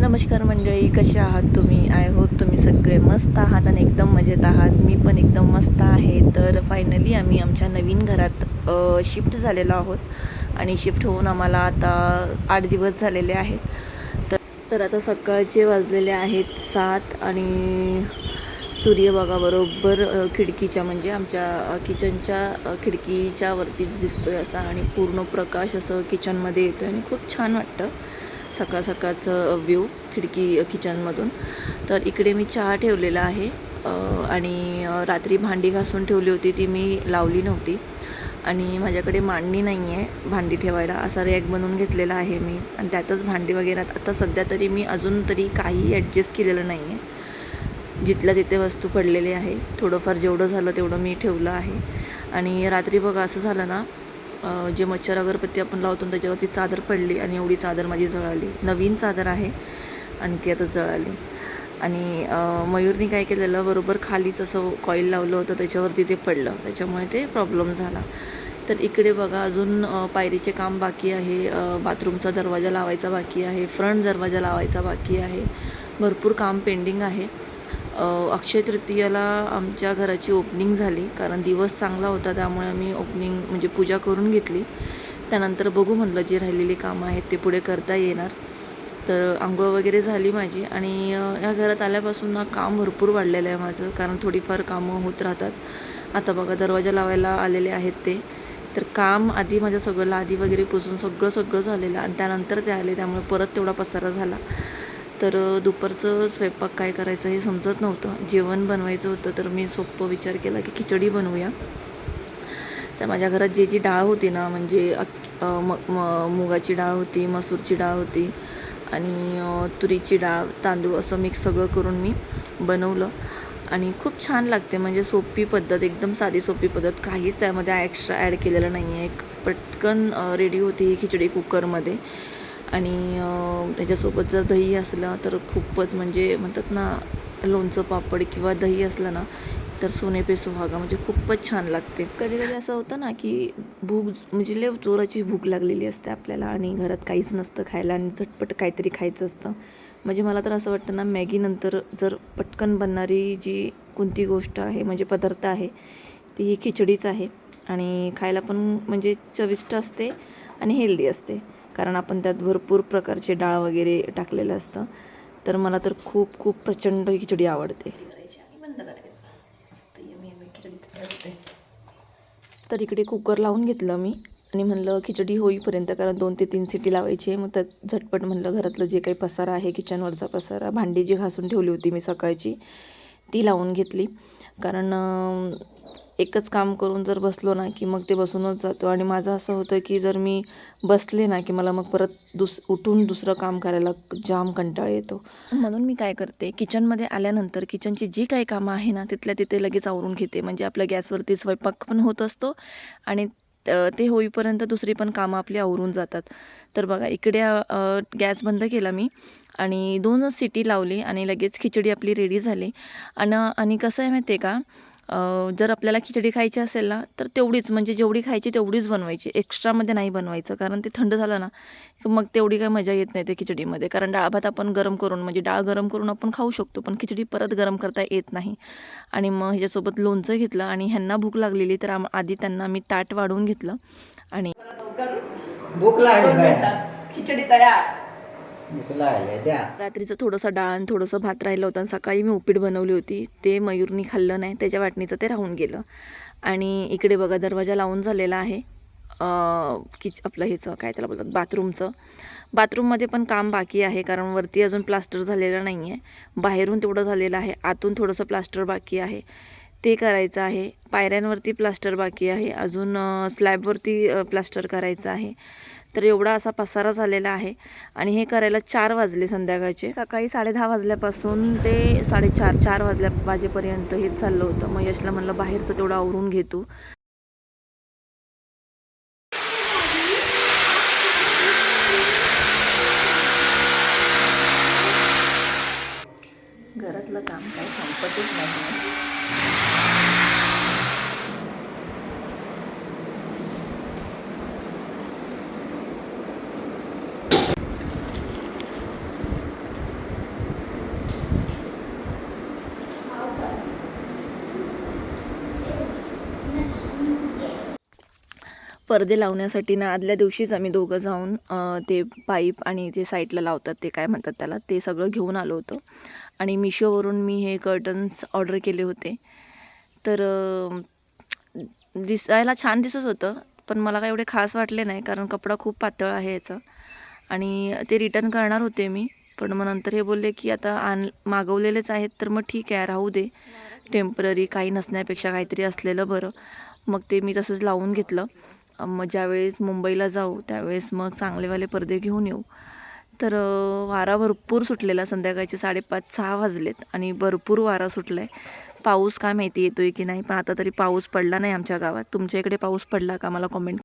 नमस्कार मंडळी कसे आहात तुम्ही? आय होप तुम्ही सगळे मस्त आहात आणि एकदम मजेत आहात. मी पण एकदम मस्त आहे. तर फायनली आम्ही आमच्या नवीन घरात शिफ्ट झालेलो आहोत. आणि शिफ्ट होऊन आम्हाला आता आठ दिवस झालेले आहेत. तर तर आता सकाळचे वाजलेले आहेत सात आणि सूर्य बघा बरोबर खिडकीच्या म्हणजे आमच्या किचनच्या खिडकीच्या वरतीच दिसतोय असा आणि पूर्ण प्रकाश असं किचनमध्ये येतो आणि खूप छान वाटतं. सकाळ सकाळचं व्ह्यू खिडकी किचनमधून तर इकडे मी चहा ठेवलेला आहे आणि रात्री भांडी घासून ठेवली होती ती मी लावली नव्हती. आणि माझ्याकडे मांडणी नाही आहे भांडी ठेवायला. असा रॅक बनवून घेतलेला आहे मी. आणि त्यातच भांडी वगैरे आता सध्या तरी मी अजून तरी काही ॲडजस्ट केलेलं नाही आहे जिथल्या तिथे वस्तू पडलेली आहे. थोडंफार जेवढं झालं तेवढं मी ठेवलं आहे. आणि रात्री बघा असं झालं ना जे मच्छर अगरबत्ती आपण लावतो त्याच्यावरती चादर पडली आणि एवढी चादर माझी जळाली. नवीन चादर आहे आणि ती आता जळाली. आणि मयूरने काय केलेलं बरोबर खालीच असं कॉईल लावलं होतं त्याच्यावरती ते पडलं. त्याच्यामुळे ते प्रॉब्लेम झाला. तर इकडे बघा अजून पायरीचे काम बाकी आहे. बाथरूमचा दरवाजा लावायचा बाकी आहे. फ्रंट दरवाजा लावायचा बाकी आहे. भरपूर काम पेंडिंग आहे. अक्षय तृतीयाला आमच्या घराची ओपनिंग झाली. कारण दिवस चांगला होता त्यामुळे आम्ही ओपनिंग म्हणजे पूजा करून घेतली. त्यानंतर बघू म्हणलं जे राहिलेली कामं आहेत ते पुढे करता येणार. तर आंघोळ वगैरे झाली माझी आणि या घरात आल्यापासून ना काम भरपूर वाढलेलं आहे माझं. कारण थोडीफार कामं होत राहतात. आता बघा दरवाजा लावायला आलेले आहेत ते. तर काम आधी माझ्या सगळं लादी वगैरे पुसून सगळं सगळं झालेलं. आणि त्यानंतर ते आले त्यामुळे परत तेवढा पसारा झाला. तर दुपारचं स्वयंपाक काय करायचं हे समजत नव्हतं. जेवण बनवायचं होतं तर मी सोप्पं विचार केला की खिचडी बनवूया. तर माझ्या घरात जे जी डाळ होती ना म्हणजे अक- म म मुगाची डाळ होती मसूरची डाळ होती आणि तुरीची डाळ तांदूळ असं मिक्स सगळं करून मी बनवलं. आणि खूप छान लागते म्हणजे सोपी पद्धत एकदम साधी सोपी पद्धत. काहीच त्यामध्ये ॲक्स्ट्रा ॲड केलेलं नाही आहे एक पटकन रेडी होती ही खिचडी कुकरमध्ये आणि अ, त्याच्यासोबत जर दही असलं तर खूपच म्हणजे म्हणतात ना लोणचं पापड किंवा दही असलं ना तर सोने पे सुहागा म्हणजे खूपच छान लागते. कधी कधी असं होतं ना की भूक म्हणजे लय जोराची भूक लागलेली असते आपल्याला आणि घरात काहीच नसतं खायला आणि झटपट काहीतरी खायचं असतं. म्हणजे मला तर असं वाटतं ना मॅगीनंतर जर पटकन बनणारी जी कोणती गोष्ट आहे म्हणजे पदार्थ आहे ती ही खिचडीच आहे. आणि खायला पण म्हणजे चविष्ट असते आणि हेल्दी असते. कारण आपण त्यात भरपूर प्रकारचे डाळ वगैरे टाकलेलं असतं. तर मला तर खूप खूप प्रचंड खिचडी आवडते. तर इकडे कुकर लावून घेतलं मी. आणि म्हणलं खिचडी होईपर्यंत कारण दोन ते तीन सिटी लावायची आहे मग त्यात झटपट म्हणलं घरातलं जे काही पसारा आहे किचनवरचा पसारा भांडी जी घासून ठेवली होती मी सकाळची ती लावून घेतली. कारण एकच काम करून जर बसलो ना की मग ते बसूनच जातो. आणि माझं असं होतं की जर मी बसले ना की मला मग परत दुस उठून दुसरं काम करायला जाम कंटाळा येतो. म्हणून मी काय करते किचनमध्ये आल्यानंतर किचनची जी काही कामं आहे ना तिथल्या तिथे लगेच आवरून घेते. म्हणजे आपल्या गॅसवरती स्वयंपाक पण होत असतो आणि ते होईपर्यंत दुसरी पण कामं आपली आवरून जातात. तर बघा इकडे गॅस बंद केला मी आणि दोनच सिटी लावली आणि लगेच खिचडी आपली रेडी झाली. आणि आणि कसं आहे माहिती आहे का जर आपल्याला खिचडी खायची असेल ना तर तेवढीच म्हणजे जेवढी खायची तेवढीच बनवायची. एक्स्ट्रामध्ये नाही बनवायचं कारण ते थंड झालं ना की मग तेवढी काही मजा येत नाही ते खिचडीमध्ये. कारण डाळ भात आपण गरम करून म्हणजे डाळ गरम करून आपण खाऊ शकतो पण खिचडी परत गरम करता येत नाही. आणि मग ह्याच्यासोबत लोणचं घेतलं आणि ह्यांना भूक लागलेली तर आम आधी त्यांना मी ताट वाढवून घेतलं. आणि भूक लागली. खिचडी तयार. रात्रीचं थोडंसं डाळ आणि थोडंसं भात राहिलं होतं आणि सकाळी मी उपीट बनवली होती. ते मयूरनी खाल्लं नाही त्याच्या वाटणीचं ते राहून गेलं. आणि इकडे बघा दरवाजा लावून झालेला आहे. किच आपलं ह्याचं काय त्याला बोलतात बाथरूमचं. बाथरूममध्ये पण काम बाकी आहे कारण वरती अजून प्लास्टर झालेलं नाही आहे बाहेरून तेवढं झालेलं आहे आतून थोडंसं प्लास्टर बाकी आहे. ते करायचं आहे. पायऱ्यांवरती प्लास्टर बाकी आहे. अजून स्लॅबवरती प्लास्टर करायचं आहे. तर एवढा असा पसारा झालेला आहे. आणि हे करायला चार वाजले संध्याकाळचे. सकाळी साडेदहा वाजल्यापासून ते साडेचार चार वाजल्या वाजेपर्यंत हेच चाललं होतं. मग यशला म्हणलं बाहेरचं तेवढं आवरून घेतो घरातलं काम काय संपतच नाही. पडदे लावण्यासाठी ना आदल्या दिवशीच आम्ही दोघं जाऊन ते पाईप आणि ते साईडला लावतात ते काय म्हणतात त्याला ते सगळं घेऊन आलो होतो. आणि मिशोवरून मी हे कर्टन्स ऑर्डर केले होते. तर दिसायला छान दिसत होतं पण मला काय एवढे खास वाटले नाही कारण कपडा खूप पातळ आहे याचा. आणि ते रिटर्न करणार होते मी पण मग नंतर हे बोलले की आता आण मागवलेलेच आहेत तर मग ठीक आहे राहू दे. टेंपररी काही नसण्यापेक्षा काहीतरी असलेलं बरं. मग ते मी तसंच लावून घेतलं. मग ज्यावेळेस मुंबईला जाऊ त्यावेळेस मग चांगलेवाले पडदे घेऊन येऊ. तर वारा भरपूर सुटलेला संध्याकाळचे साडेपाच सहा वाजलेत आणि भरपूर वारा सुटला आहे पाऊस काय माहिती येतो आहे की नाही पण आता तरी पाऊस पडला नाही आमच्या गावात. तुमच्या इकडे पाऊस पडला का? मला कॉमेंट